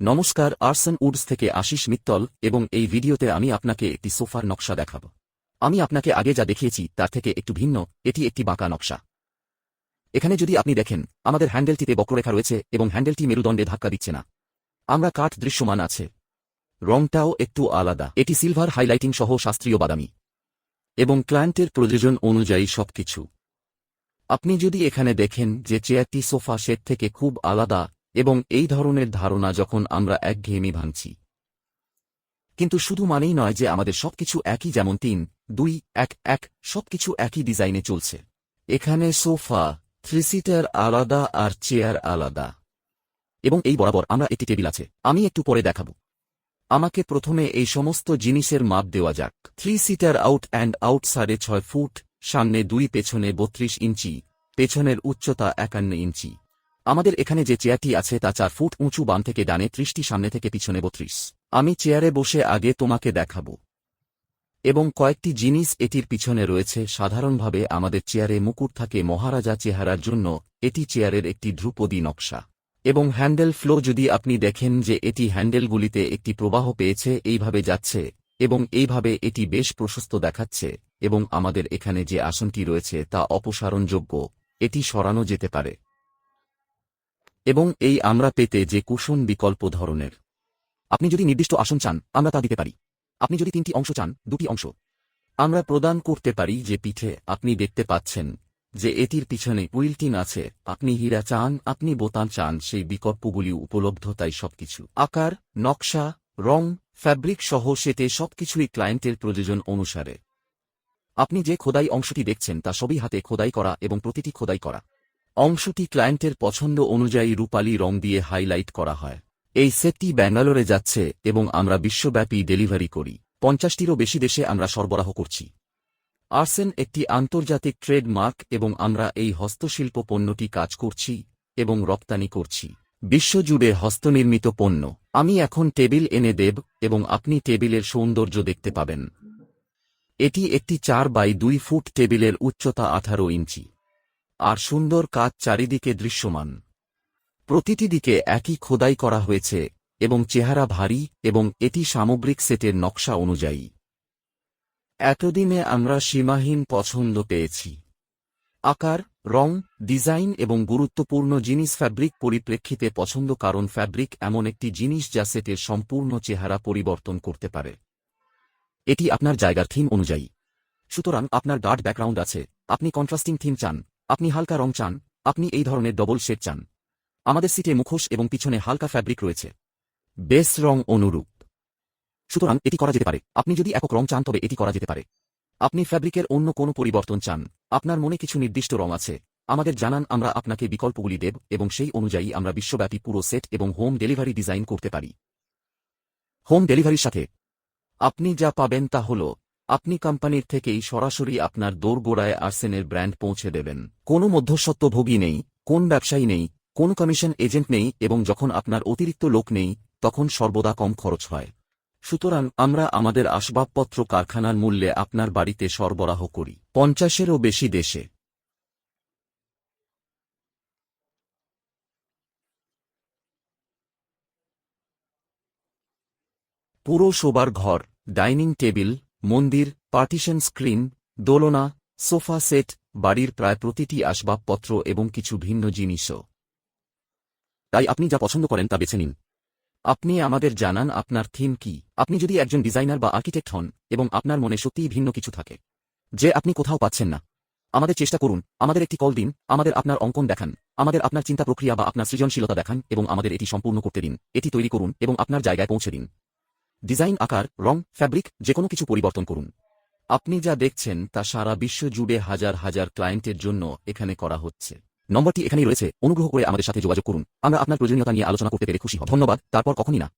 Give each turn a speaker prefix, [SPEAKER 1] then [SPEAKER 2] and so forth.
[SPEAKER 1] নমস্কার, arson Woods থেকে আশিস মিত্তল এবং এই ভিডিওতে আমি আপনাকে একটি সোফার নকশা দেখাব। আমি আপনাকে আগে যা দেখিয়েছি তার থেকে একটু ভিন্ন, এটি একটি বাঁকা নকশা। এখানে যদি আপনি দেখেন, আমাদের হ্যান্ডেলটিতে বক্ররেখা রয়েছে এবং হ্যান্ডেলটি মেরুদণ্ডে ধাক্কা দিচ্ছে না। আমরা কাঠ দৃশ্যমান আছে। রংটাও একটু আলাদা। এটি সিলভার হাইলাইটিং সহ শাস্ত্রীয় বাদামি। এবং ক্লায়েন্টের প্রয়োজন অনুযায়ী সবকিছু। আপনি যদি এখানে দেখেন যে চেয়ারটি সোফা সেট থেকে খুব আলাদা এবং এই ধরনের ধারণা যখন আমরা একঘেয়েমি ভাঙছি। কিন্তু শুধু মানেই নয় যে আমাদের সবকিছু একই যেমন তিন, দুই, এক এক, সবকিছু একই ডিজাইনে চলছে। এখানে সোফা, থ্রি সিটার আলাদা আর চেয়ার আলাদা। এবং এই বরাবর আমরা একটি টেবিল আছে, আমি একটু পরে দেখাব। আমাকে প্রথমে এই সমস্ত জিনিসের মাপ দেওয়া যাক। Three seater out and out সাড়ে ছয় ফুট, সামনে দুই, পেছনে বত্রিশ ইঞ্চি, পেছনের উচ্চতা একান্ন ইঞ্চি। আমাদের এখানে যে চেয়ারটি আছে তা চার ফুট উঁচু বাম থেকে ডানে, ত্রিশটি সামনে থেকে পিছনে বত্রিশ। আমি চেয়ারে বসে আগে তোমাকে দেখাব। এবং কয়েকটি জিনিস এটির পিছনে রয়েছে। সাধারণভাবে আমাদের চেয়ারে মুকুট থাকে মহারাজা চেহারার জন্য। এটি চেয়ারের একটি ধ্রুপদী নকশা। এবং হ্যান্ডেল ফ্লো যদি আপনি দেখেন যে এটি হ্যান্ডেলগুলিতে একটি প্রবাহ পেয়েছে, এইভাবে যাচ্ছে। এবং এইভাবে এটি বেশ প্রশস্ত দেখাচ্ছে। এবং আমাদের এখানে যে আসনটি রয়েছে তা অপসারণযোগ্য। এটি সরানো যেতে পারে। এবং এই আমরা পেতে যে কুশন বিকল্প ধরনের। আপনি যদি নির্দিষ্ট আসন চান, আমরা তা দিতে পারি। আপনি যদি তিনটি অংশ চান, দুটি অংশ। আমরা প্রদান করতে পারি যে পিঠে আপনি দেখতে পাচ্ছেন যে এটির পিছনে উইলটিন আছে, আপনি হীরা চান, আপনি বোতাম চান, সেই বিকল্পগুলি উপলব্ধ, তাই সবকিছু। আকার, নকশা, রং, ফ্যাব্রিক সহ সেতে সবকিছুই ক্লায়েন্টের প্রয়োজন অনুসারে। আপনি যে খোদাই অংশটি দেখছেন, তা সবই হাতে খোদাই করা এবং প্রতিটি খোদাই করা। অংশটি ক্লায়েন্টের পছন্দ অনুযায়ী রূপালী রং দিয়ে হাইলাইট করা হয়। এই সেটটি ব্যাঙ্গালোরে যাচ্ছে এবং আমরা বিশ্বব্যাপী ডেলিভারি করি। পঞ্চাশটিরও বেশি দেশে আমরা সরবরাহ করছি। আর্সেন একটি আন্তর্জাতিক ট্রেডমার্ক এবং আমরা এই হস্তশিল্প পণ্যটি কাজ করছি এবং রপ্তানি করছি। বিশ্বজুড়ে হস্তনির্মিত পণ্য। আমি এখন টেবিল এনে দেব এবং আপনি টেবিলের সৌন্দর্য দেখতে পাবেন। এটি একটি চার বাই দুই ফুট টেবিলের উচ্চতা আঠারো ইঞ্চি। আর সুন্দর কাজ চারিদিকে দৃশ্যমান। প্রতিটি দিকে একই খোদাই করা হয়েছে, এবং চেহারা ভারী, এবং এটি সামগ্রিক সেটের নকশা অনুযায়ী। এতদিনে আমরা সীমাহীন পছন্দ পেয়েছি। আকার, রং, ডিজাইন এবং গুরুত্বপূর্ণ জিনিস ফ্যাব্রিক পরিপ্রেক্ষিতে পছন্দ কারণ ফ্যাব্রিক এমন একটি জিনিস যা সেটের সম্পূর্ণ চেহারা পরিবর্তন করতে পারে। এটি আপনার জায়গার থিম অনুযায়ী। সুতরাং আপনার ডার্ট ব্যাকগ্রাউন্ড আছে। আপনি কন্ট্রাস্টিং থিম চান। আপনি হালকা রং চান, আপনি এই ধরনের ডবল শেড চান। আমাদের সিটে মুখোশ এবং পিছনে হালকা ফ্যাব্রিক রয়েছে। বেস রং অনুরূপ। সুতরাং এটি করা যেতে পারে। আপনি যদি একক রং চান, তবে এটি করা যেতে পারে। আপনি ফ্যাব্রিকের অন্য কোনো পরিবর্তন চান। আপনার মনে কিছু নির্দিষ্ট রং আছে। আমাদের জানান আমরা আপনাকে বিকল্পগুলি দেব এবং সেই অনুযায়ী আমরা বিশ্বব্যাপী পুরো সেট এবং হোম ডেলিভারি ডিজাইন করতে পারি। হোম ডেলিভারির সাথে আপনি যা পাবেন তা হল আপনি কোম্পানির থেকেই সরাসরি আপনার দোরগোড়ায় আর্সেনের ব্র্যান্ড পৌঁছে দেবেন। কোনো মধ্যস্বত্বভোগী নেই, কোন ব্যবসায়ী নেই, কোন কমিশন এজেন্ট নেই এবং যখন আপনার অতিরিক্ত লোক নেই, তখন সর্বদা কম খরচ হয়। সুতরাং আমরা আমাদের আসবাবপত্র কারখানার মূল্যে আপনার বাড়িতে সরবরাহ করি। পঞ্চাশেরও বেশি দেশে। পুরো শোবার ঘর, ডাইনিং টেবিল মন্দির, পার্টিশন স্ক্রিন, দোলনা, সোফা সেট, বাড়ির প্রায় প্রতিটি আসবাবপত্র এবং কিছু ভিন্ন জিনিসও। তাই আপনি যা পছন্দ করেন তা বেছে নিন। আপনি আমাদের জানান আপনার থিম কি। আপনি যদি একজন ডিজাইনার বা আর্কিটেক্ট হন এবং আপনার মনে সত্যিই ভিন্ন কিছু থাকে, যে আপনি কোথাও পাচ্ছেন না, আমাদের চেষ্টা করুন, আমাদের একটি কল দিন, আমাদের আপনার অঙ্কন দেখান, আমাদের আপনার চিন্তা প্রক্রিয়া বা আপনার সৃজনশীলতা দেখান এবং আমাদের এটি সম্পূর্ণ করতে দিন, এটি তৈরি করুন এবং আপনার জায়গায় পৌঁছে দিন। ডিজাইন আকার, রং, ফ্যাব্রিক যে কোনো কিছু পরিবর্তন করুন। আপনি যা দেখছেন তা সারা বিশ্ব জুড়ে হাজার হাজার ক্লায়েন্টের জন্য এখানে করা হচ্ছে। নম্বরটি এখানেই রয়েছে। অনুগ্রহ করে আমাদের সাথে যোগাযোগ করুন। আমরা আপনার প্রয়োজনীয়তা নিয়ে আলোচনা করতে পেরে খুশি হব। ধন্যবাদ। তারপর কখনই না।